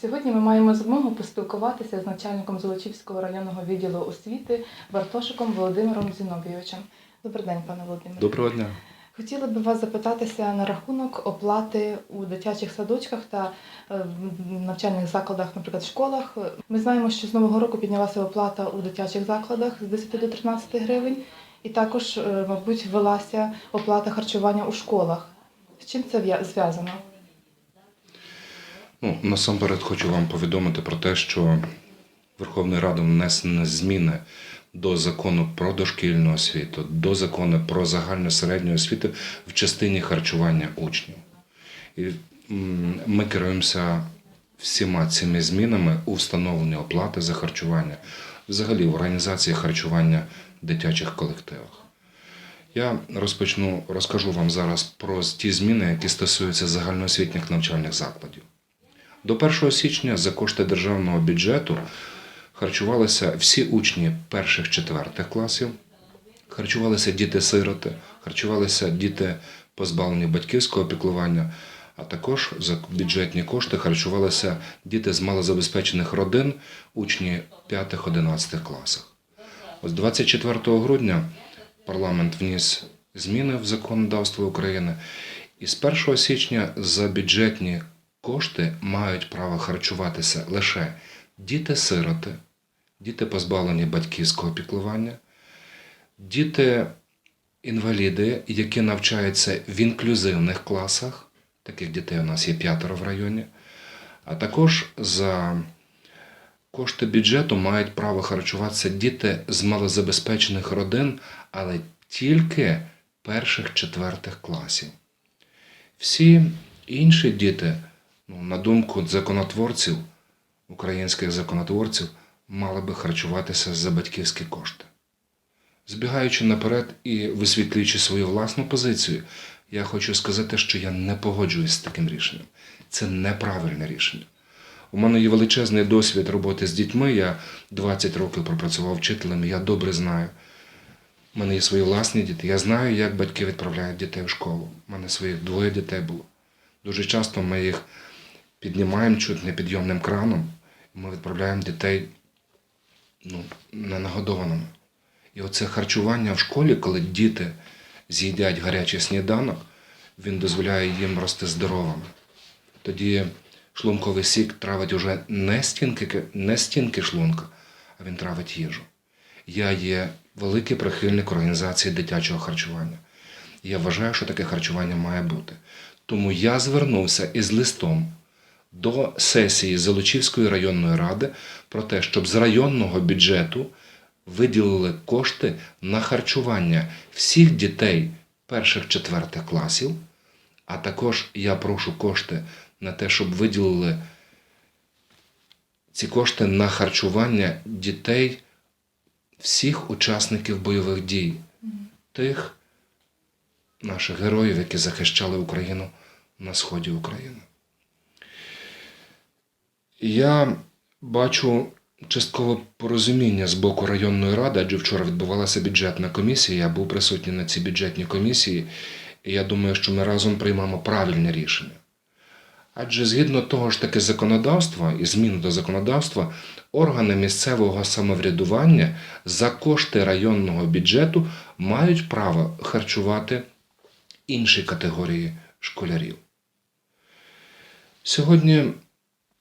Сьогодні ми маємо змогу поспілкуватися з начальником Золочівського районного відділу освіти Бартошиком Володимиром Зіновійовичем. Добрий день, пане Володимире. Доброго дня. Хотіла би вас запитатися на рахунок оплати у дитячих садочках та е, в навчальних закладах, наприклад, в школах. Ми знаємо, що з нового року піднялася оплата у дитячих закладах з 10 до 13 гривень, і також, е, мабуть, ввелася оплата харчування у школах. З чим це зв'язано? Ну, насамперед хочу вам повідомити про те, що Верховною Радою внесені зміни до закону про дошкільну освіту, до закону про загальну середню освіту в частині харчування учнів. І ми керуємося всіма цими змінами у встановленні оплати за харчування, взагалі в організації харчування в дитячих колективах. Я розпочну, розкажу вам зараз про ті зміни, які стосуються загальноосвітніх навчальних закладів. До 1 січня за кошти державного бюджету харчувалися всі учні перших-четвертих класів, харчувалися діти-сироти, харчувалися діти позбавлені батьківського піклування, а також за бюджетні кошти харчувалися діти з малозабезпечених родин, учні 5-11 класах. Ось 24 грудня парламент вніс зміни в законодавство України, і з 1 січня за бюджетні кошти мають право харчуватися лише діти-сироти, діти позбавлені батьківського піклування, діти-інваліди, які навчаються в інклюзивних класах, таких дітей у нас є п'ятеро в районі, а також за кошти бюджету мають право харчуватися діти з малозабезпечених родин, але тільки перших-четвертих класів. Всі інші діти, на думку законотворців, українських законотворців, мали би харчуватися за батьківські кошти. Збігаючи наперед і висвітлюючи свою власну позицію, я хочу сказати, що я не погоджуюсь з таким рішенням. Це неправильне рішення. У мене є величезний досвід роботи з дітьми. Я 20 років пропрацював вчителем, я добре знаю. У мене є свої власні діти. Я знаю, як батьки відправляють дітей в школу. У мене своїх двоє дітей було. Дуже часто ми їх піднімаємо чуть не підйомним краном, і ми відправляємо дітей ну, ненагодованими. І оце харчування в школі, коли діти з'їдять гарячий сніданок, він дозволяє їм рости здоровими. Тоді шлунковий сік травить уже не стінки, не стінки шлунка, а він травить їжу. Я є великий прихильник організації дитячого харчування. Я вважаю, що таке харчування має бути. Тому я звернувся із листом до сесії Золочівської районної ради про те, щоб з районного бюджету виділили кошти на харчування всіх дітей перших-четвертих класів, а також я прошу кошти на те, щоб виділили ці кошти на харчування дітей всіх учасників бойових дій, тих наших героїв, які захищали Україну на сході України. Я бачу часткове порозуміння з боку районної ради, адже вчора відбувалася бюджетна комісія. Я був присутній на цій бюджетній комісії, і я думаю, що ми разом приймемо правильне рішення. Адже згідно того ж таки законодавства і змін до законодавства, органи місцевого самоврядування за кошти районного бюджету мають право харчувати інші категорії школярів. Сьогодні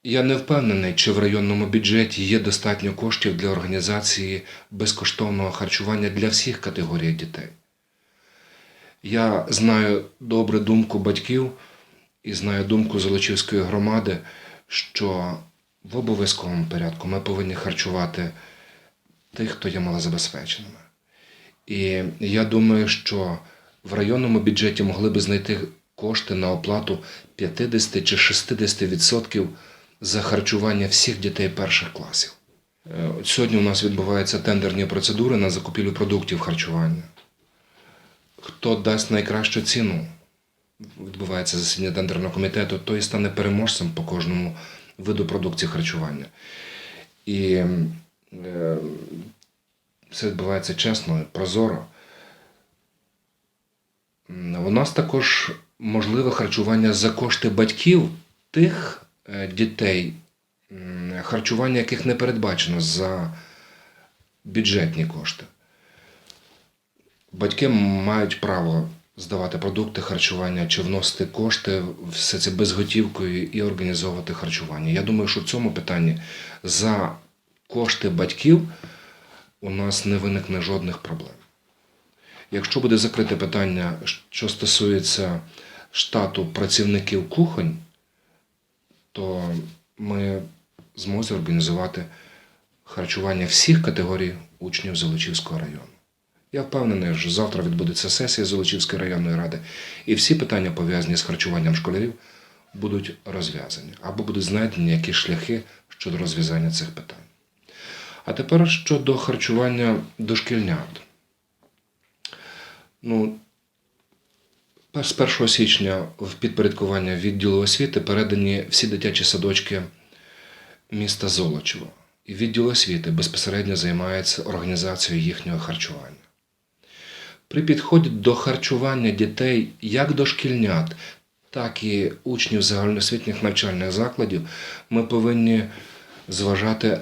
я не впевнений, чи в районному бюджеті є достатньо коштів для організації безкоштовного харчування для всіх категорій дітей. Я знаю добре думку батьків і знаю думку Золочівської громади, що в обов'язковому порядку ми повинні харчувати тих, хто є малозабезпеченими. І я думаю, що в районному бюджеті могли би знайти кошти на оплату 50 чи 60% за харчування всіх дітей перших класів. Е, Сьогодні у нас відбуваються тендерні процедури на закупівлю продуктів харчування. Хто дасть найкращу ціну? Відбувається засідання тендерного комітету, той стане переможцем по кожному виду продукції харчування. І е, все відбувається чесно, прозоро. У нас також можливе харчування за кошти батьків тих дітей харчування яких не передбачено за бюджетні кошти. Батьки мають право здавати продукти харчування чи вносити кошти, все це безготівкою і організовувати харчування. Я думаю, що в цьому питанні за кошти батьків у нас не виникне жодних проблем. Якщо буде закрите питання, що стосується штату працівників кухонь, то ми зможемо організувати харчування всіх категорій учнів Золочівського району. Я впевнений, що завтра відбудеться сесія Золочівської районної ради, і всі питання, пов'язані з харчуванням школярів, будуть розв'язані або будуть знайдені якісь шляхи щодо розв'язання цих питань. А тепер щодо харчування дошкільнят. Ну, з 1 січня в підпорядкування відділу освіти передані всі дитячі садочки міста Золочева. І відділ освіти безпосередньо займається організацією їхнього харчування. При підході до харчування дітей як дошкільнят, так і учнів загальноосвітніх навчальних закладів ми повинні зважати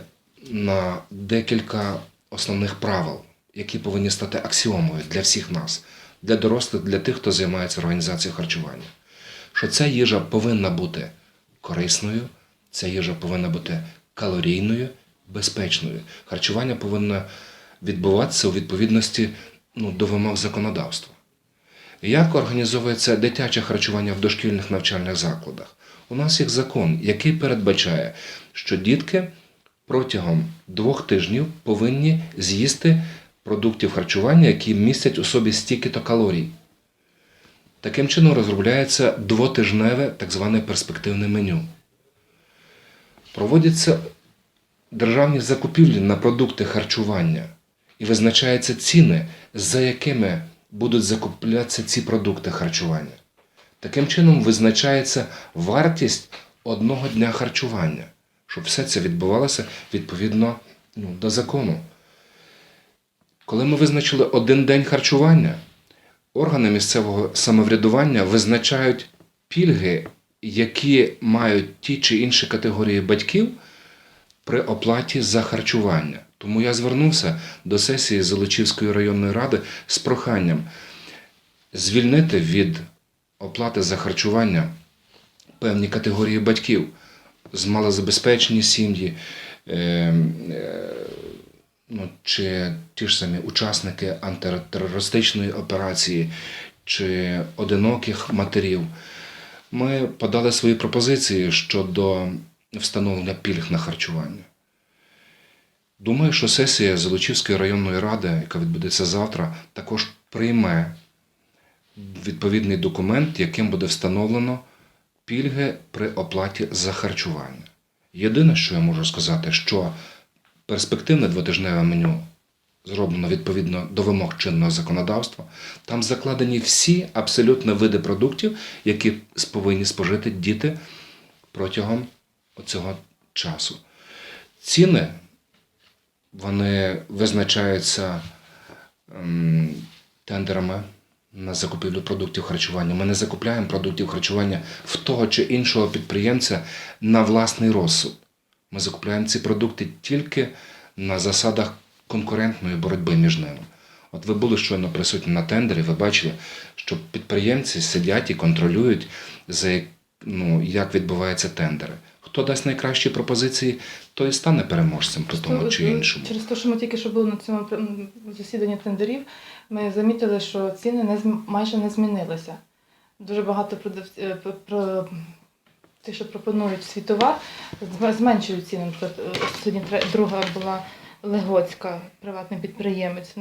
на декілька основних правил, які повинні стати аксіомою для всіх нас, для дорослих, для тих, хто займається організацією харчування. Що ця їжа повинна бути корисною, ця їжа повинна бути калорійною, безпечною. Харчування повинно відбуватися у відповідності ну, до вимог законодавства. Як організовується дитяче харчування в дошкільних навчальних закладах? У нас є закон, який передбачає, що дітки протягом двох тижнів повинні з'їсти продуктів харчування, які містять у собі стільки-то калорій. Таким чином розробляється двотижневе так зване перспективне меню. Проводяться державні закупівлі на продукти харчування і визначаються ціни, за якими будуть закуплятися ці продукти харчування. Таким чином визначається вартість одного дня харчування, щоб все це відбувалося відповідно ну, до закону. Коли ми визначили один день харчування, органи місцевого самоврядування визначають пільги, які мають ті чи інші категорії батьків при оплаті за харчування. Тому я звернувся до сесії Золочівської районної ради з проханням звільнити від оплати за харчування певні категорії батьків з малозабезпечені сім'ї, е, е, ну, чи ті ж самі учасники антитерористичної операції, чи одиноких матерів. Ми подали свої пропозиції щодо встановлення пільг на харчування. Думаю, що сесія Золочівської районної ради, яка відбудеться завтра, також прийме відповідний документ, яким буде встановлено пільги при оплаті за харчування. Єдине, що я можу сказати, що перспективне двотижневе меню зроблено відповідно до вимог чинного законодавства. Там закладені всі абсолютно види продуктів, які повинні спожити діти протягом цього часу. Ціни вони визначаються ем, тендерами на закупівлю продуктів харчування. Ми не закупляємо продуктів харчування в того чи іншого підприємця на власний розсуд. Ми закупляємо ці продукти тільки на засадах конкурентної боротьби між ними. От ви були щойно присутні на тендері, ви бачили, що підприємці сидять і контролюють, за як- ну, як відбуваються тендери. Хто дасть найкращі пропозиції, той і стане переможцем при тому чи іншому. Через те, що ми тільки що були на цьому засіданні тендерів, ми замітили, що ціни не майже не змінилися. Дуже багато продавців е, ті, що пропонують світова, зменшують ціни. Наприклад, е, сьогодні друга була Легоцька, приватний підприємець.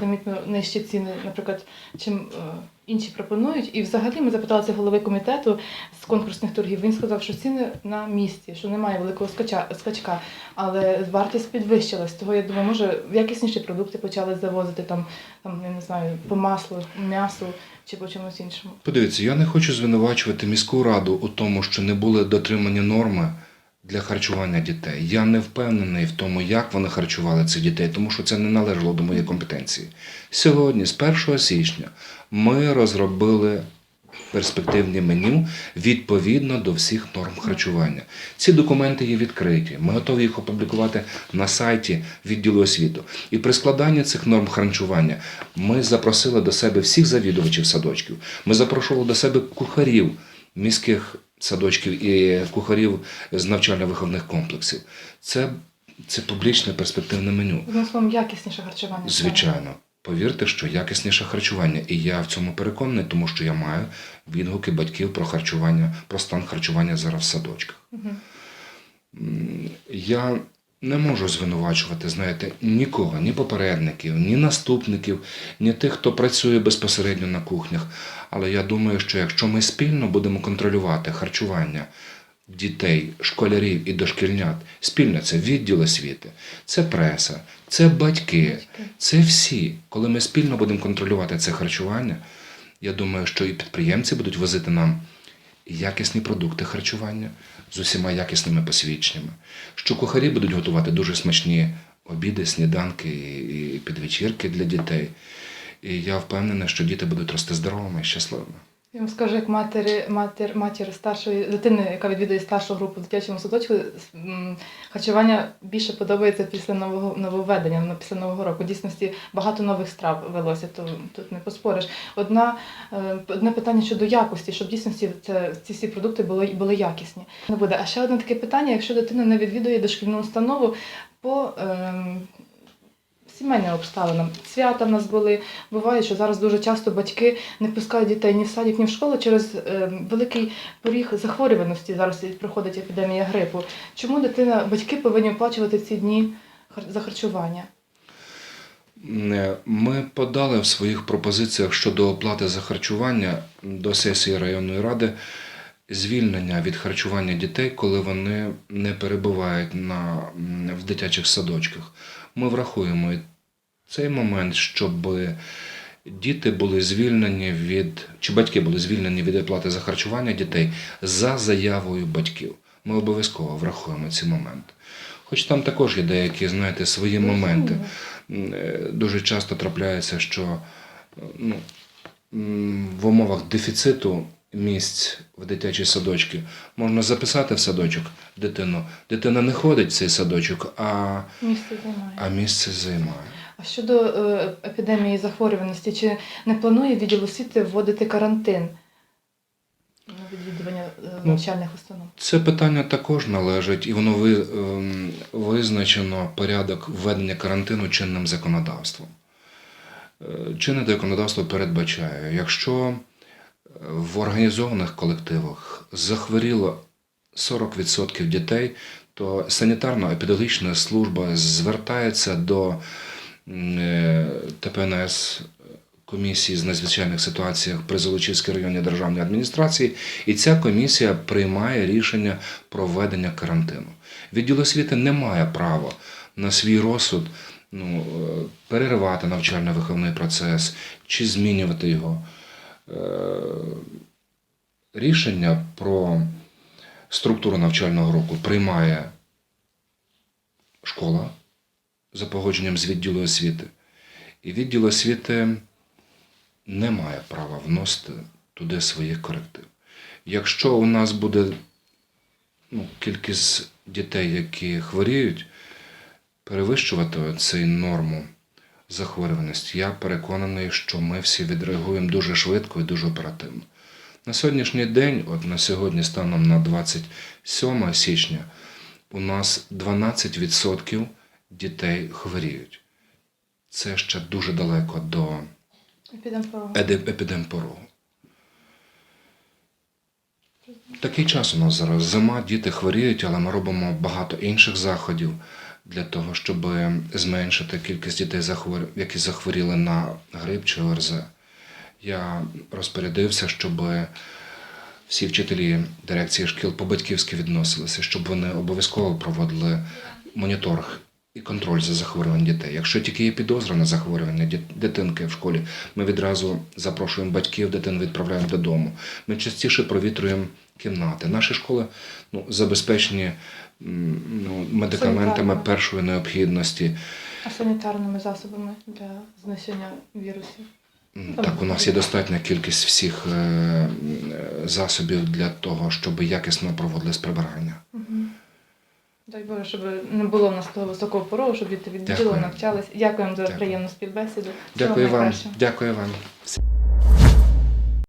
Замітно нижчі ціни, наприклад, чим е, інші пропонують. І взагалі ми запиталися голови комітету з конкурсних торгів. Він сказав, що ціни на місці, що немає великого скачка, але вартість підвищилась. Того я думаю, може якісніші продукти почали завозити там, там я не знаю, по маслу, м'ясу чи по чомусь іншому. Подивіться, я не хочу звинувачувати міську раду у тому, що не були дотримані норми для харчування дітей. Я не впевнений в тому, як вони харчували цих дітей, тому що це не належало до моєї компетенції. Сьогодні, з 1 січня, ми розробили перспективні меню відповідно до всіх норм харчування. Ці документи є відкриті. Ми готові їх опублікувати на сайті відділу освіту. І при складанні цих норм харчування ми запросили до себе всіх завідувачів садочків. Ми запрошували до себе кухарів міських садочків і кухарів з навчально-виховних комплексів. Це, це публічне перспективне меню. Словом, якісніше харчування. Звичайно, повірте, що якісніше харчування. І я в цьому переконаний, тому що я маю відгуки батьків про харчування, про стан харчування зараз в садочках. Угу. Я не можу звинувачувати, знаєте, нікого, ні попередників, ні наступників, ні тих, хто працює безпосередньо на кухнях. Але я думаю, що якщо ми спільно будемо контролювати харчування дітей, школярів і дошкільнят, спільно це відділ освіти, це преса, це батьки, це всі. Коли ми спільно будемо контролювати це харчування, я думаю, що і підприємці будуть возити нам якісні продукти харчування з усіма якісними посвідченнями, що кухарі будуть готувати дуже смачні обіди, сніданки і підвечірки для дітей. І я впевнений, що діти будуть рости здоровими і щасливими. Я вам скажу, як матері, матір, матір старшої дитини, яка відвідує старшу групу в дитячому садочку, харчування більше подобається після нового нововведення, ну, після нового року. В дійсності багато нових страв велося, то тут не поспориш. Одна е, одне питання щодо якості, щоб в дійсності це ці всі продукти були були якісні. Не буде. А ще одне таке питання: якщо дитина не відвідує дошкільну установу по ем, сімейним обставинам. Свята в нас були. Буває, що зараз дуже часто батьки не пускають дітей ні в садик, ні в школу через е, великий поріг захворюваності. Зараз проходить епідемія грипу. Чому дитина, батьки повинні оплачувати ці дні за харчування? Е, Ми подали в своїх пропозиціях щодо оплати за харчування до сесії районної ради звільнення від харчування дітей, коли вони не перебувають на, в дитячих садочках. Ми врахуємо цей момент, щоб діти були звільнені від, чи батьки були звільнені від оплати за харчування дітей за заявою батьків. Ми обов'язково врахуємо ці моменти. Хоч там також є деякі, знаєте, свої моменти. Е, Дуже часто трапляється, що ну, в умовах дефіциту місць в дитячі садочки можна записати в садочок дитину. Дитина не ходить в цей садочок, а, Місце займає. а місце займає. А щодо е, епідемії захворюваності, чи не планує відділ освіти вводити карантин на відвідування е, Ну, навчальних установ? Це питання також належить, і воно ви, ем, визначено порядок введення карантину чинним законодавством. Е, Чинне законодавство передбачає, якщо в організованих колективах захворіло 40% дітей, то санітарно-епідемічна служба звертається до е, ТПНС комісії з надзвичайних ситуаціях при Золочівській районній державній адміністрації, і ця комісія приймає рішення про введення карантину. Відділ освіти не має права на свій розсуд ну, е, переривати навчально-виховний процес чи змінювати його. Е, Рішення про структуру навчального року приймає школа за погодженням з відділу освіти. І відділ освіти не має права вносити туди своїх коректив. Якщо у нас буде ну, кількість дітей, які хворіють, перевищувати цей норму захворюваності, я переконаний, що ми всі відреагуємо дуже швидко і дуже оперативно. На сьогоднішній день, от на сьогодні, станом на 27 січня, у нас 12% дітей хворіють. Це ще дуже далеко до епідемпорогу. Такий час у нас зараз зима, діти хворіють, але ми робимо багато інших заходів для того, щоб зменшити кількість дітей, які захворіли на грип чи ОРЗ. Я розпорядився, щоб всі вчителі дирекції шкіл по-батьківськи відносилися, щоб вони обов'язково проводили моніторинг і контроль за захворюванням дітей. Якщо тільки є підозра на захворювання дитинки в школі, ми відразу запрошуємо батьків, дитину відправляємо додому. Ми частіше провітрюємо кімнати. Наші школи ну, забезпечені ну, медикаментами першої необхідності. А санітарними засобами для знищення вірусів? Так, у нас є достатня кількість всіх е, е, засобів для того, щоб якісно проводились прибирання. Дай Боже, щоб не було в нас того високого порогу, щоб діти відділу навчались. Дякуємо за Дякую. приємну співбесіду. Дякую вам. Дякую вам.